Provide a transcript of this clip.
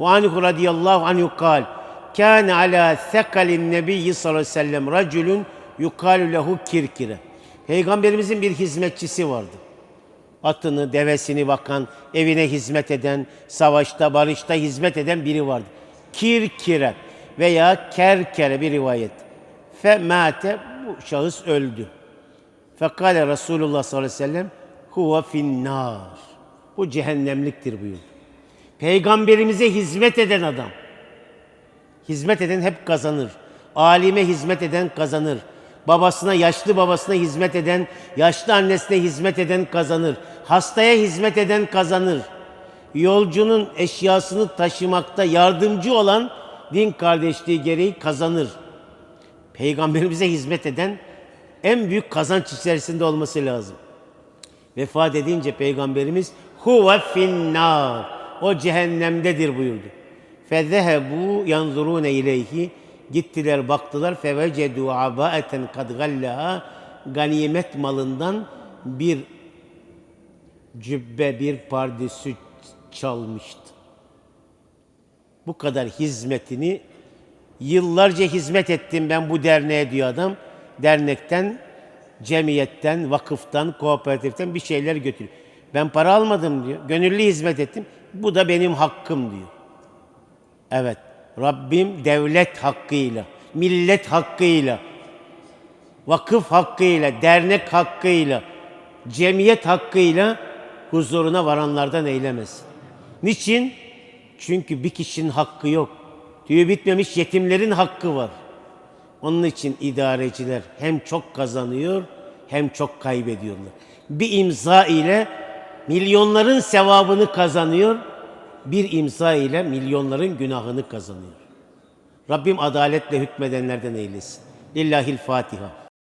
وعنه رضي الله عنه قال كان على ثقل النبي صلى الله عليه وسلم رجل يقال له kirkire. Peygamberimizin bir hizmetçisi vardı. Atını, devesini bakan, evine hizmet eden, savaşta, barışta hizmet eden biri vardı. Kirkire veya kerkere bir rivayet. Femate bu şahıs öldü. Fekale Resulullah sallallahu aleyhi ve sellem huve finnar. Bu cehennemliktir buyurdu. Peygamberimize hizmet eden adam. Hizmet eden hep kazanır. Alime hizmet eden kazanır. Babasına, yaşlı babasına hizmet eden, yaşlı annesine hizmet eden kazanır. Hastaya hizmet eden kazanır. Yolcunun eşyasını taşımakta yardımcı olan din kardeşliği gereği kazanır. Peygamberimize hizmet eden en büyük kazanç içerisinde olması lazım. Vefat edince Peygamberimiz huve finnar. O cehennemdedir buyurdu. Fezehebu yanzurune ileyhi. Gittiler baktılar fevecedu abaeten kad gallaha ganimet malından bir cübbe bir pardesü çalmıştı. Bu kadar hizmetini yıllarca hizmet ettim ben bu derneğe diyor adam. Dernekten, cemiyetten, vakıftan, kooperatiften bir şeyler götürüyor. Ben para almadım diyor. Gönüllü hizmet ettim. Bu da benim hakkım diyor. Evet. Rabbim devlet hakkıyla, millet hakkıyla, vakıf hakkıyla, dernek hakkıyla, cemiyet hakkıyla huzuruna varanlardan eylemesin. Niçin? Çünkü bir kişinin hakkı yok. Tüyü bitmemiş yetimlerin hakkı var. Onun için idareciler hem çok kazanıyor hem çok kaybediyorlar. Bir imza ile milyonların sevabını kazanıyor, bir imza ile milyonların günahını kazanıyor. Rabbim adaletle hükmedenlerden eylesin. Lillahil Fatiha.